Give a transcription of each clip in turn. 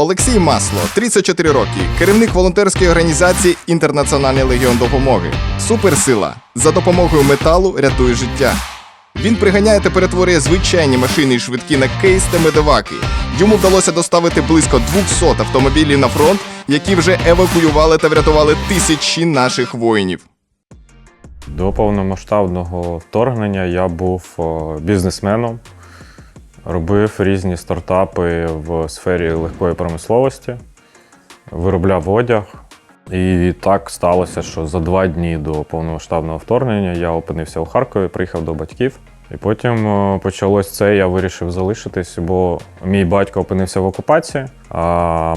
Олексій Масло, 34 роки, керівник волонтерської організації Інтернаціональний легіон допомоги. Суперсила. За допомогою металу рятує життя. Він приганяє та перетворює звичайні машини і швидкі на кейс та медоваки. Йому вдалося доставити близько 200 автомобілів на фронт, які вже евакуювали та врятували тисячі наших воїнів. До повномасштабного вторгнення я був бізнесменом, робив різні стартапи в сфері легкої промисловості, виробляв одяг. І так сталося, що за два дні до повномасштабного вторгнення я опинився у Харкові, приїхав до батьків. І потім о, почалось це, я вирішив залишитись, бо мій батько опинився в окупації, а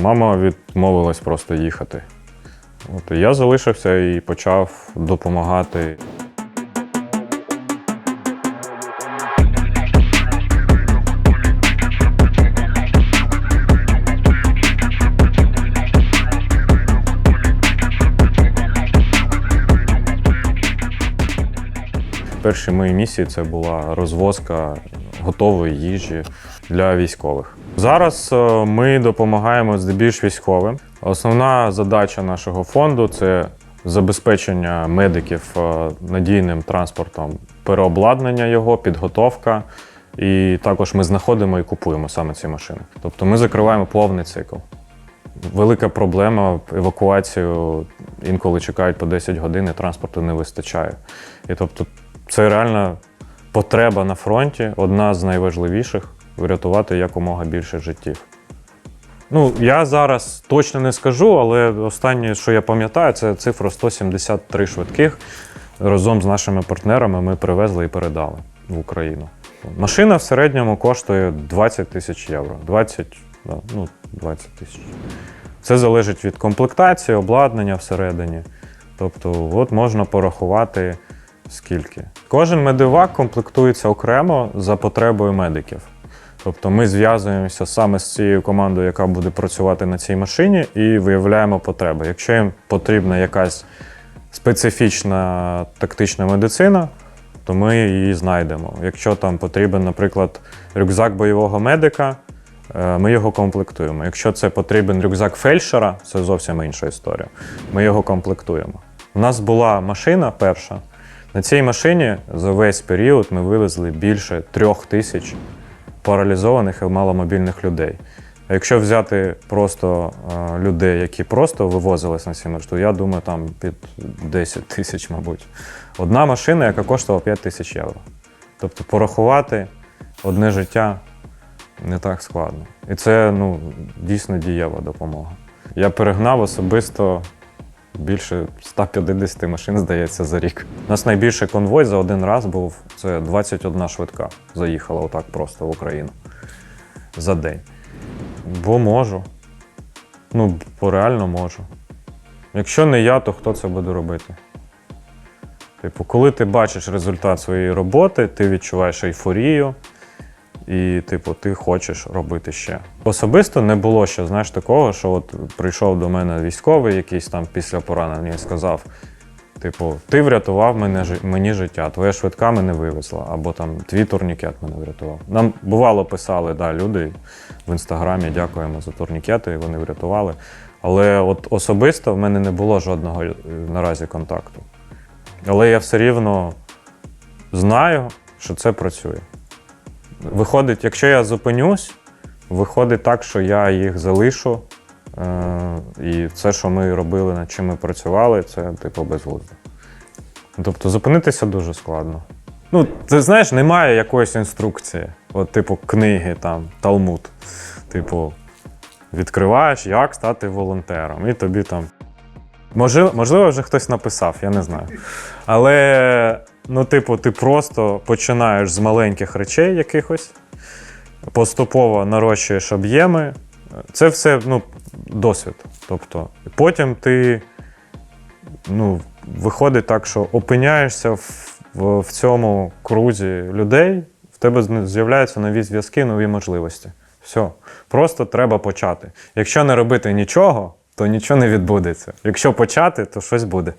мама відмовилась просто їхати. От я залишився і почав допомагати. Перші мої місії це була розвозка готової їжі для військових. Зараз е, ми допомагаємо здебільш військовим. Основна задача нашого фонду це забезпечення медиків е, надійним транспортом, переобладнання його, підготовка. І також ми знаходимо і купуємо саме ці машини. Тобто ми закриваємо повний цикл. Велика проблема евакуацію інколи чекають по 10 годин, і транспорту не вистачає. І тобто це реальна потреба на фронті, одна з найважливіших врятувати якомога більше життів. Ну, я зараз точно не скажу, але останнє, що я пам'ятаю, це цифра 173 швидких. Разом з нашими партнерами ми привезли і передали в Україну. Машина в середньому коштує 20 тисяч євро. 20, ну, 20 тисяч. Це залежить від комплектації, обладнання всередині. Тобто, от можна порахувати скільки. Кожен медивак комплектується окремо за потребою медиків. Тобто ми зв'язуємося саме з цією командою, яка буде працювати на цій машині, і виявляємо потреби. Якщо їм потрібна якась специфічна тактична медицина, то ми її знайдемо. Якщо там потрібен, наприклад, рюкзак бойового медика, е, ми його комплектуємо. Якщо це потрібен рюкзак фельдшера, це зовсім інша історія. Ми його комплектуємо. У нас була машина перша. На цій машині за весь період ми вивезли більше трьох тисяч паралізованих і маломобільних людей. А якщо взяти просто е, людей, які просто вивозились на ці маршрути, я думаю, там під 10 тисяч, мабуть. Одна машина, яка коштувала 5 тисяч євро. Тобто порахувати одне життя не так складно. І це ну, дійсно дієва допомога. Я перегнав особисто більше 150 машин, здається, за рік. У нас найбільший конвой за один раз був це 21 швидка. Заїхала отак просто в Україну за день. Бо можу. Ну, бо реально можу. Якщо не я, то хто це буде робити? Типу, коли ти бачиш результат своєї роботи, ти відчуваєш ейфорію, і, типу, ти хочеш робити ще. Особисто не було ще, знаєш, такого, що от прийшов до мене військовий, якийсь там після поранення і сказав: типу, ти врятував мене, мені життя, твоя швидка мене вивезла, або там твій турнікет мене врятував. Нам бувало писали да, люди в інстаграмі, дякуємо за турнікети, вони врятували. Але от особисто в мене не було жодного е, наразі контакту. Але я все рівно знаю, що це працює. Виходить, якщо я зупинюсь, виходить так, що я їх залишу. Е- і все, що ми робили, над чим ми працювали, це типу безглуздо. Тобто зупинитися дуже складно. Ну, ти знаєш, немає якоїсь інструкції, от, типу, книги, там, Талмуд. Типу, відкриваєш, як стати волонтером, і тобі там. Можливо, вже хтось написав, я не знаю. Але, ну, типу, ти просто починаєш з маленьких речей якихось, поступово нарощуєш об'єми. Це все ну, досвід. Тобто, потім ти ну, виходить так, що опиняєшся в, в, в цьому крузі людей, в тебе з'являються нові зв'язки, нові можливості. Все. Просто треба почати. Якщо не робити нічого, то нічого не відбудеться. Якщо почати, то щось буде.